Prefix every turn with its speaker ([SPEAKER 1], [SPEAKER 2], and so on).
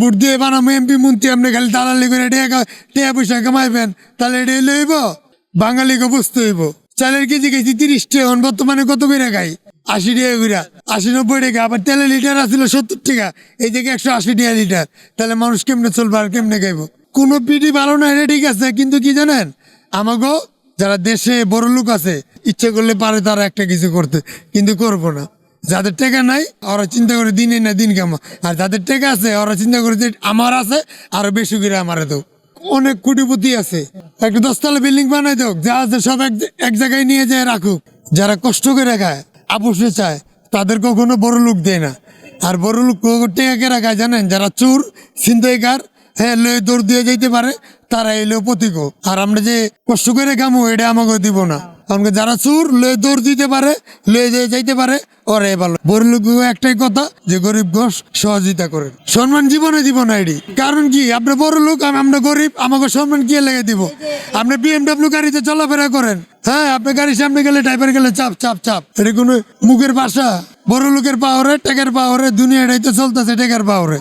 [SPEAKER 1] Vote দিয়ে বানাবো MP মন্ত্রী আপনি খালি দালালি করে টাকা পয়সা কামাইবেন তাহলে লইব বাঙালিকে বুঝতে হইব চালের কেজি তিরিশ টাকা বর্তমানে কত করে খাই আশি টাকা করে আশি নব্বই টাকা আবার তেলের লিটার আসছিল সত্তর টাকা এই থেকে একশো আশি টাকা লিটার তাহলে মানুষ কেমনে চলবে আর কেমনে খাইব কোনো পিঠি ভালো না এটা ঠিক আছে কিন্তু কি জানেন আমাকেও যারা দেশে বড় লোক আছে ইচ্ছে করলে পারে তারা একটা কিছু করতে কিন্তু করব না যাদের টাকা নাই, ওরা চিন্তা করে দিনে না দিন কামা আর যাদের টাকা আছে, ওরা চিন্তা করে যে আমার আছে, আরও বেশি করে আমারে দেও। অনেক কোটিপতি আছে। একটা দশতলা বিল্ডিং বানাই দেও, যা আছে সব এক জায়গায় নিয়ে যায় রাখুক। যারা কষ্ট করে খায়, আপুষে চায়, তাদের কখনো বড় লোক দেয় না। আর বড় লোক টাকা কে রাখায় জানেন? যারা চোর, ছিনতাইকার হ্যাঁ লয়ে দৌড় দিয়ে যাইতে পারে, তারা এলো প্রতীক আর আমরা যে কষ্ট করে কামো এটা আমাকে দিব না। কারণ কি যারা চোর, লয়ে দৌড় দিতে পারে, লয়ে দিয়ে যাইতে পারে ওরে ভালো। বড় লোক একটাই কথা, যে গরিব ঘোষ সহযোগিতা করেন সম্মান জীবনে দিব না এটি কারণ কি? আপনি বড় লোক আমি আমরা গরিব, আমাকে সম্মান কে লেগে দিব? আপনি বিএমডাব্লিউ গাড়িতে চলাফেরা করেন। হ্যাঁ আপনি গাড়ির সামনে গেলে ড্রাইভার গেলে চাপ চাপ চাপ। এটা কোনো মুখের বাসা বড় লোকের পাওয়ারে, টেকের পাওয়ারে, দুনিয়াটাই তো চলতেছে টেকের পাওয়ারে।